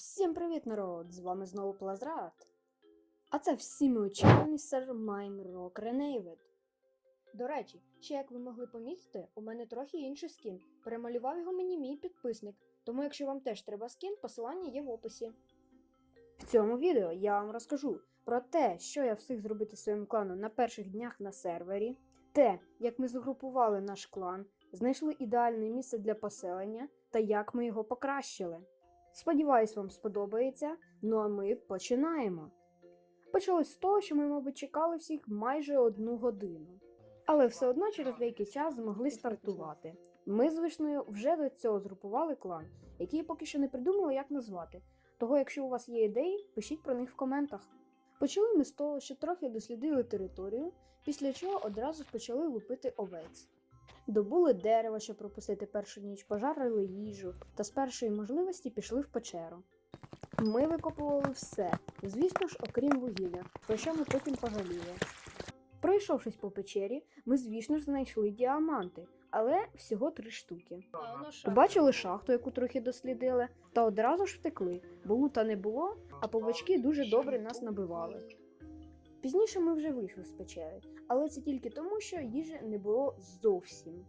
Всім привіт, народ! З вами знову Плазрат. А це всіми очікуваний сер Майм Ренейвед. До речі, ще як ви могли помітити, у мене трохи інший скін. Перемалював його мені мій підписник, тому якщо вам теж треба скін, посилання є в описі. В цьому відео я вам розкажу про те, що я встиг зробити своїм кланом на перших днях на сервері, те, як ми згрупували наш клан, знайшли ідеальне місце для поселення та як ми його покращили. Сподіваюсь, вам сподобається. Ну а ми починаємо. Почалось з того, що ми, мабуть, чекали всіх майже одну годину. Але все одно через деякий час змогли стартувати. Ми з вже до цього згрупували клан, який поки що не придумали, як назвати. Того, якщо у вас є ідеї, пишіть про них в коментах. Почали ми з того, що трохи дослідили територію, після чого одразу почали лупити овець. Добули дерево, щоб пропустити першу ніч, пожарили їжу та з першої можливості пішли в печеру. Ми викопували все, звісно ж, окрім вугілля, про що ми потім пожаліли. Пройшовшись по печері, ми, звісно ж, знайшли діаманти, але всього три штуки. Побачили шахту, яку трохи дослідили, та одразу ж втекли, бо лута не було, а повачки дуже добре нас набивали. Пізніше ми вже вийшли з печери, але це тільки тому, що їжі не було зовсім.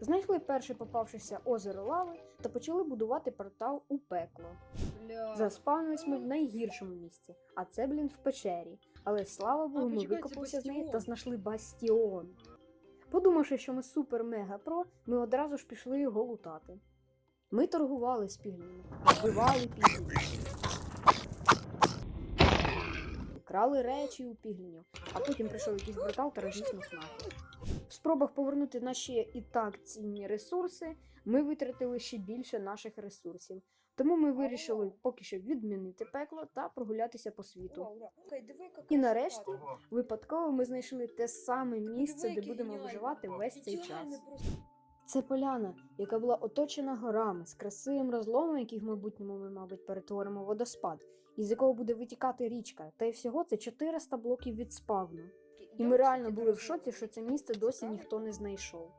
Знайшли перше попавшеся озеро лави та почали будувати портал у пекло. Заспавнились ми в найгіршому місці, а це, блін, в печері. Але слава Богу, ми викопалися з неї та знайшли бастіон. Подумавши, що ми супер мега про, ми одразу ж пішли його лутати. Ми торгували з пігміями, вбивали пігміїв. Крали речі у піглінів, а потім прийшов якийсь брутал та розніс нас нахуй. В спробах повернути наші і так цінні ресурси, ми витратили ще більше наших ресурсів. Тому ми вирішили поки що відмінити пекло та прогулятися по світу. І нарешті випадково ми знайшли те саме місце, де будемо виживати весь цей час. Це поляна, яка була оточена горами з красивим розломом, який в майбутньому ми, мабуть, перетворимо в водоспад, із якого буде витікати річка. Та й всього це 400 блоків від спавну. І ми реально були в шоці, що це місце досі ніхто не знайшов.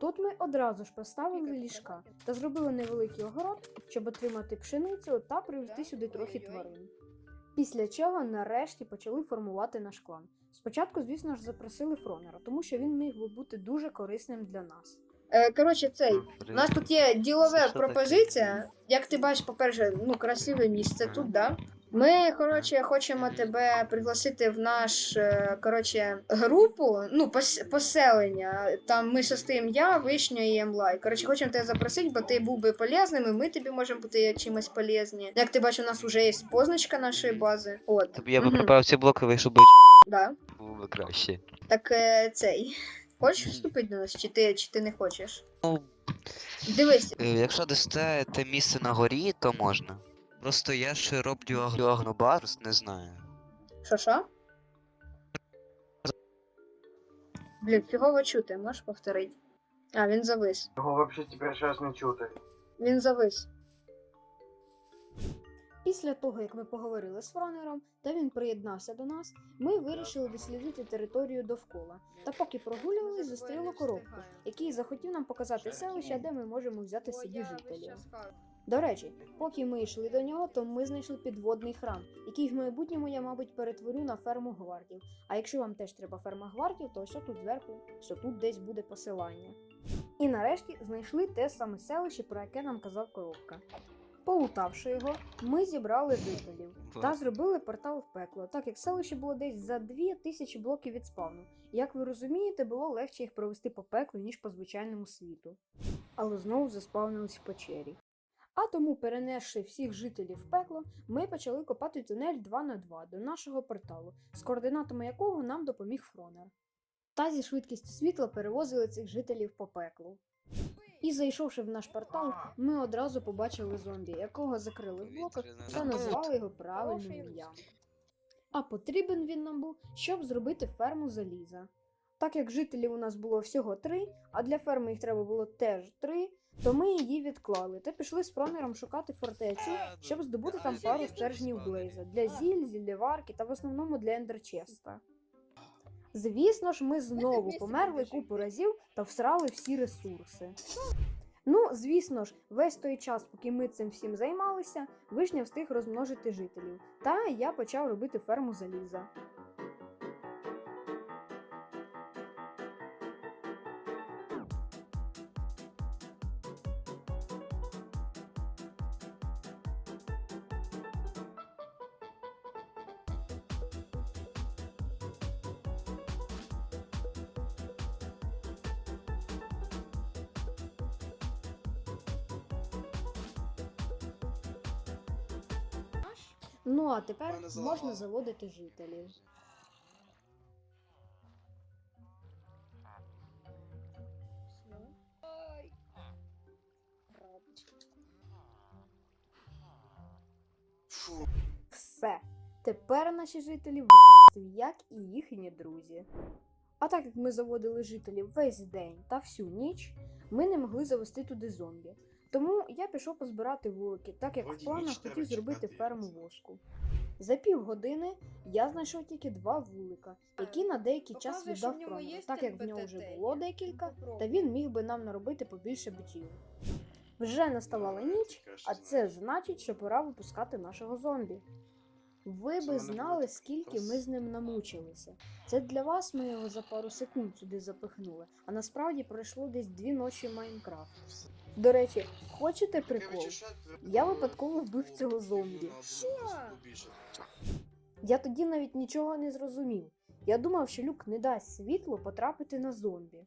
Тут ми одразу ж поставили ліжка та зробили невеликий огород, щоб отримати пшеницю та привезти сюди трохи тварин. Після чого нарешті почали формувати наш клан. Спочатку, звісно ж, запросили Фронера, тому що він міг би бути дуже корисним для нас. Е, коротше, цей. У нас тут є ділова пропозиція. Як ти бачиш, по-перше, ну, красиве місце тут, да? Ми, коротше, хочемо тебе пригласити в наш, е, коротше, групу, ну, пос- поселення. Там ми состоїмо я, Вишня і Емлай. Коротше, хочемо тебе запросити, бо ти був би полезним, і ми тобі можемо бути чимось полезні. Як ти бачиш, у нас вже є позначка нашої бази. От, Тобі я би Мгм. поправив ці блоки, вийшов би да. було краще. Так е, цей. Хочеш вступити до нас, чи ти, чи ти не хочеш? Ну, Дивись, е, якщо дасте те місце на горі, то можна. Просто я ще роблю аг- агнобарс, не знаю. Що що? Блін, фігово чути, можеш повторити? А, він завис. Його вообще тепер щас не чути. Він завис. Після того, як ми поговорили з Фронером та він приєднався до нас, ми вирішили дослідити територію довкола. Та поки прогулювали, зустріли коробку, який захотів нам показати селище, де ми можемо взяти собі жителів. До речі, поки ми йшли до нього, то ми знайшли підводний храм, який в майбутньому я, мабуть, перетворю на ферму гвардів. А якщо вам теж треба ферма гвардів, то ось тут зверху, ось тут десь буде посилання. І нарешті знайшли те саме селище, про яке нам казав коробка. Полутавши його, ми зібрали жителів та зробили портал в пекло, так як селище було десь за 2000 блоків від спавну. Як ви розумієте, було легше їх провести по пеклу, ніж по звичайному світу. Але знову заспавнились в печері. А тому, перенесши всіх жителів в пекло, ми почали копати тунель 2 на 2 до нашого порталу, з координатами якого нам допоміг Фронер. Та зі швидкістю світла перевозили цих жителів по пеклу. І зайшовши в наш портал, ми одразу побачили зомбі, якого закрили в блоках та назвали його правильним ім'ям. А потрібен він нам був, щоб зробити ферму заліза. Так як жителів у нас було всього три, а для ферми їх треба було теж три, то ми її відклали та пішли з пронером шукати фортецю, щоб здобути там пару стержнів Блейза для зіль, зіллєварки та в основному для ендерчеста. Звісно ж, ми знову померли купу разів та всрали всі ресурси. Ну, звісно ж, весь той час, поки ми цим всім займалися, вишня встиг розмножити жителів. Та я почав робити ферму заліза. Ну а тепер можна заводити жителів. Все. Тепер наші жителі в***сли, як і їхні друзі. А так як ми заводили жителів весь день та всю ніч, ми не могли завести туди зомбі. Тому я пішов позбирати вулики, так як в планах хотів зробити ферму воску. За півгодини я знайшов тільки два вулика, які на деякий час віддав ньому так як в нього вже було декілька, та він міг би нам наробити побільше битів. Вже наставала ніч, а це значить, що пора випускати нашого зомбі. Ви би знали, скільки ми з ним намучилися. Це для вас ми його за пару секунд сюди запихнули, а насправді пройшло десь дві ночі Майнкрафт. До речі, хочете прикол? Я випадково вбив цього зомбі. Я тоді навіть нічого не зрозумів. Я думав, що люк не дасть світло потрапити на зомбі.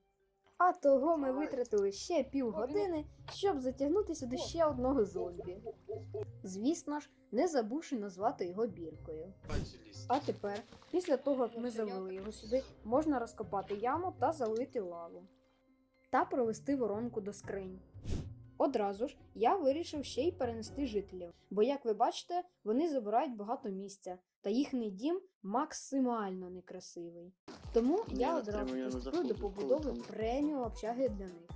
А того ми витратили ще півгодини, щоб затягнути сюди ще одного зомбі. Звісно ж, не забувши назвати його біркою. А тепер, після того, як ми завели його сюди, можна розкопати яму та залити лаву. Та провести воронку до скринь. Одразу ж я вирішив ще й перенести жителів, бо, як ви бачите, вони забирають багато місця, та їхній дім максимально некрасивий. Тому я одразу приступив до побудови преміум общаги для них.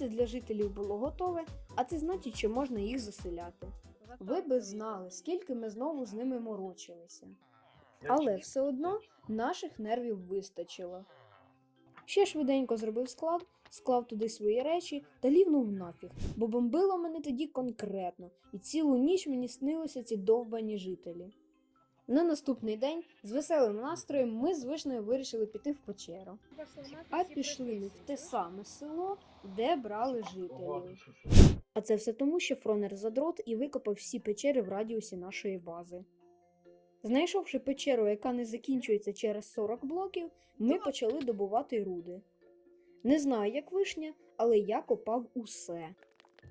Місце для жителів було готове, а це значить, що можна їх заселяти. Ви би знали, скільки ми знову з ними морочилися. Але все одно наших нервів вистачило. Ще швиденько зробив склад, склав туди свої речі та лівнув нафіг, бо бомбило мене тоді конкретно, і цілу ніч мені снилися ці довбані жителі. На наступний день з веселим настроєм ми з вишнею вирішили піти в печеру, а пішли ми в те саме село, де брали жителів. А це все тому, що Фронер задрот і викопав всі печери в радіусі нашої бази. Знайшовши печеру, яка не закінчується через 40 блоків, ми почали добувати руди. Не знаю, як вишня, але я копав усе: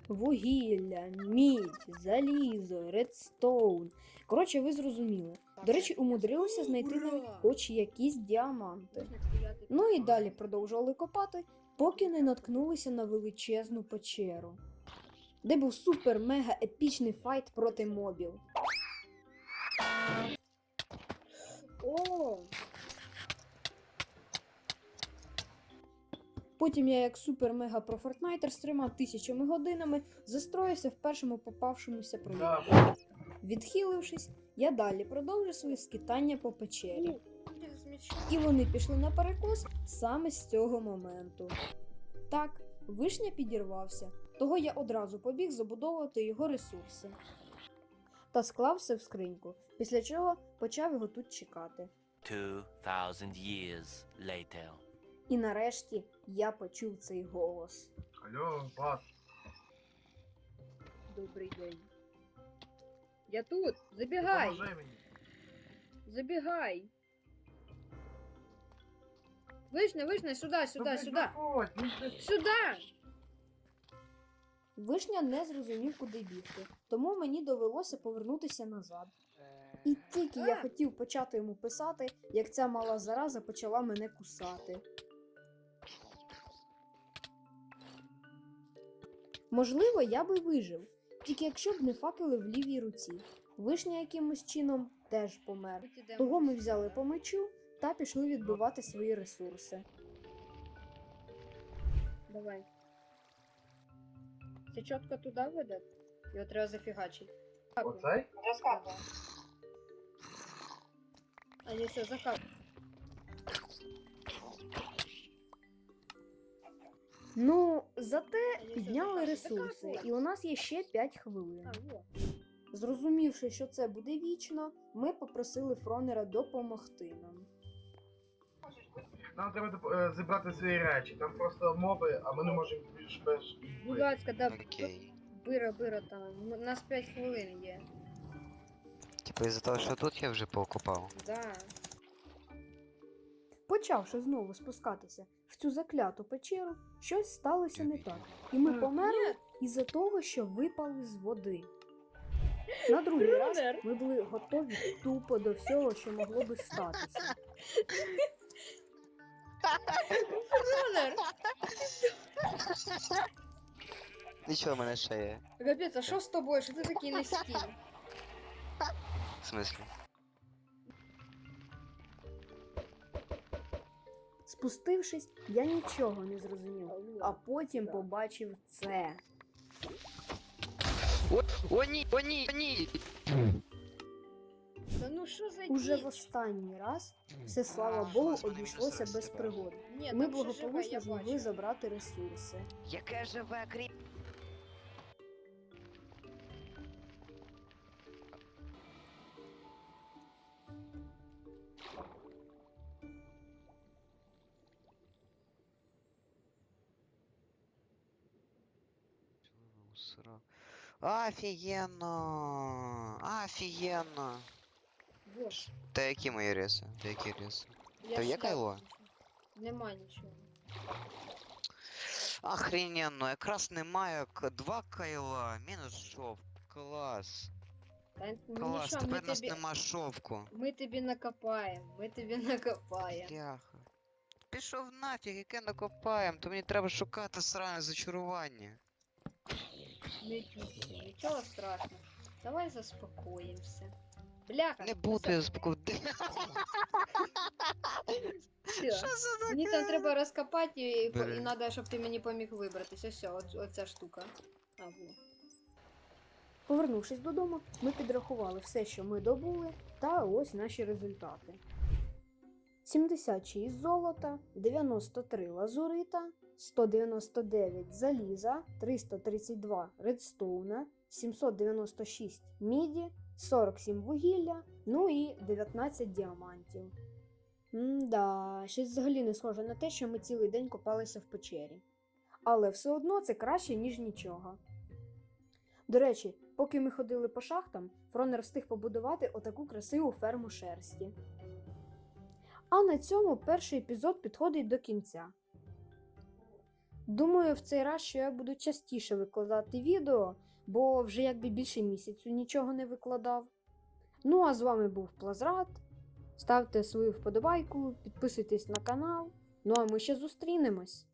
вугілля, мідь, залізо, редстоун. Коротше, ви зрозуміли. До речі, умудрилися знайти навіть хоч якісь діаманти. Ну і далі продовжували копати, поки не наткнулися на величезну печеру, де був супер-мега епічний файт проти мобів. О, Потім я, як супер-мега профортнайтер з трьома тисячами годинами, застроївся в першому попавшомуся проєкті. Відхилившись, я далі продовжив свої скитання по печері. І вони пішли на перекос саме з цього моменту. Так, вишня підірвався, того я одразу побіг забудовувати його ресурси. Та склав все в скриньку, після чого почав його тут чекати. 2,000 years later. І нарешті я почув цей голос. Алло, бас. Добрий день. Я тут. Забігай. Поможи мені. Забігай. Вишня, вишня, сюди, сюди, сюди. заходь, Сюди. Вишня не зрозумів, куди бігти, тому мені довелося повернутися назад. І тільки я хотів почати йому писати, як ця мала зараза почала мене кусати. Можливо, я би вижив, тільки якщо б не факели в лівій руці. Вишня якимось чином теж помер. Того ми взяли по мечу та пішли відбивати свої ресурси. Давай. Це чітко туди веде? Його треба зафігачити. Оцей? А не все, закап. Ну, зате підняли ресурси, і у нас є ще 5 хвилин. Зрозумівши, що це буде вічно, ми попросили Фронера допомогти нам. Нам треба доп- е, зібрати свої речі. Там просто моби, а ми не можемо більш без. Будь ласка, да, Окей. бира, бира там. У нас 5 хвилин є. Типу із-за того, що тут я вже поокупав. Да. Почавши знову спускатися цю закляту печеру, щось сталося не так, і ми померли із-за того, що випали з води. На другий раз ми були готові тупо до всього, що могло би статися. Нічого, в мене ще є. Капець, а що з тобою? Що ти такий низький? В смислі? Спустившись, я нічого не зрозумів, а потім побачив це. О, о ні, о ні, о ні! Та ну що за Уже в останній раз все, слава А, Богу, обійшлося без пригод. Ні, Ми там ще живе, благополучно я змогли бачу. забрати ресурси. Яке живе кріп? Офігенно! Офігенно! Боже, Та які мої риси? Та які риси? я Та є кайло? Нема нічого. Охрененно, якраз немає к- два кайла, мінус шов. Клас. Та ну Клас, нічого, ми тепер нас тобі, нема шовку. ми тобі накопаємо, ми тобі накопаємо. Бляха. Пішов нафіг, яке накопаємо, то мені треба шукати сране зачарування. Ні- Нічого страшного. Давай заспокоїмося. Бляха, Не буду я спокійно. Мені там треба розкопати і, Бери. треба, щоб ти мені поміг вибратися. Все, от, оця штука. А, во. Повернувшись додому, ми підрахували все, що ми добули, та ось наші результати. 76 золота, 93 лазурита, 199 заліза, 332 редстоуна, 796 міді, 47 вугілля, ну і 19 діамантів. М-да, щось взагалі не схоже на те, що ми цілий день копалися в печері. Але все одно це краще, ніж нічого. До речі, поки ми ходили по шахтам, Фронер встиг побудувати отаку красиву ферму шерсті. А на цьому перший епізод підходить до кінця. Думаю, в цей раз що я буду частіше викладати відео, бо вже якби більше місяцю нічого не викладав. Ну а з вами був Плазрат. Ставте свою вподобайку, підписуйтесь на канал. Ну а ми ще зустрінемось.